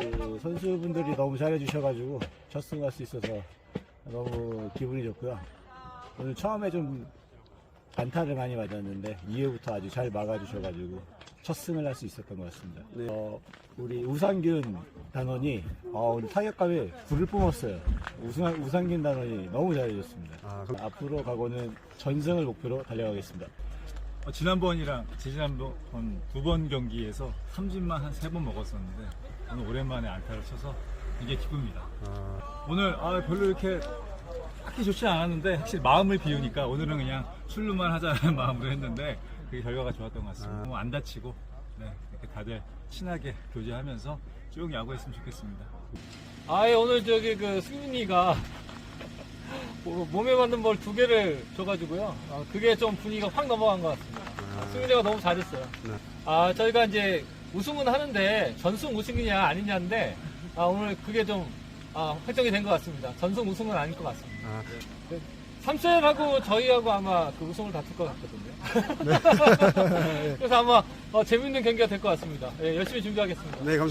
그 선수분들이 너무 잘해주셔가지고 첫 승할 수 있어서 너무 기분이 좋고요. 오늘 처음에 좀 안타를 많이 맞았는데 2회부터 아주 잘 막아주셔가지고 첫 승을 할 수 있었던 것 같습니다. 네. 어, 우리 우상균 단원이 어, 오늘 타격감에 불을 뿜었어요. 우상, 우상균 단원이 너무 잘해줬습니다. 아, 그럼- 앞으로 가고는 전승을 목표로 달려가겠습니다. 어, 지난번이랑 지지난번 두 번 경기에서 삼진만 한 세 번 먹었었는데 오늘 오랜만에 안타를 쳐서 이게 기쁩니다. 아, 오늘 아, 별로 이렇게 딱히 좋지 않았는데 확실히 마음을 비우니까 오늘은 그냥 출루만 하자는 마음으로 했는데 그게 결과가 좋았던 것 같습니다. 아. 안 다치고 네, 이렇게 다들 친하게 교제하면서 쭉 야구했으면 좋겠습니다. 아예 오늘 저기 그 승민이가 뭐- 몸에 맞는 볼 두 개를 줘가지고요. 아, 그게 좀 분위기가 확 넘어간 것 같습니다. 아. 승민이가 너무 잘했어요. 네. 아 저희가 이제 우승은 하는데 전승 우승이냐 아니냐인데 아, 오늘 그게 좀 아, 확정이 된 것 같습니다. 전승 우승은 아닐 것 같습니다. 아, 삼성하고 저희하고 아마 그 우승을 다툴 것 같거든요. 그래서 아마 어, 재밌는 경기가 될 것 같습니다. 예, 열심히 준비하겠습니다. 네, 감사합니다.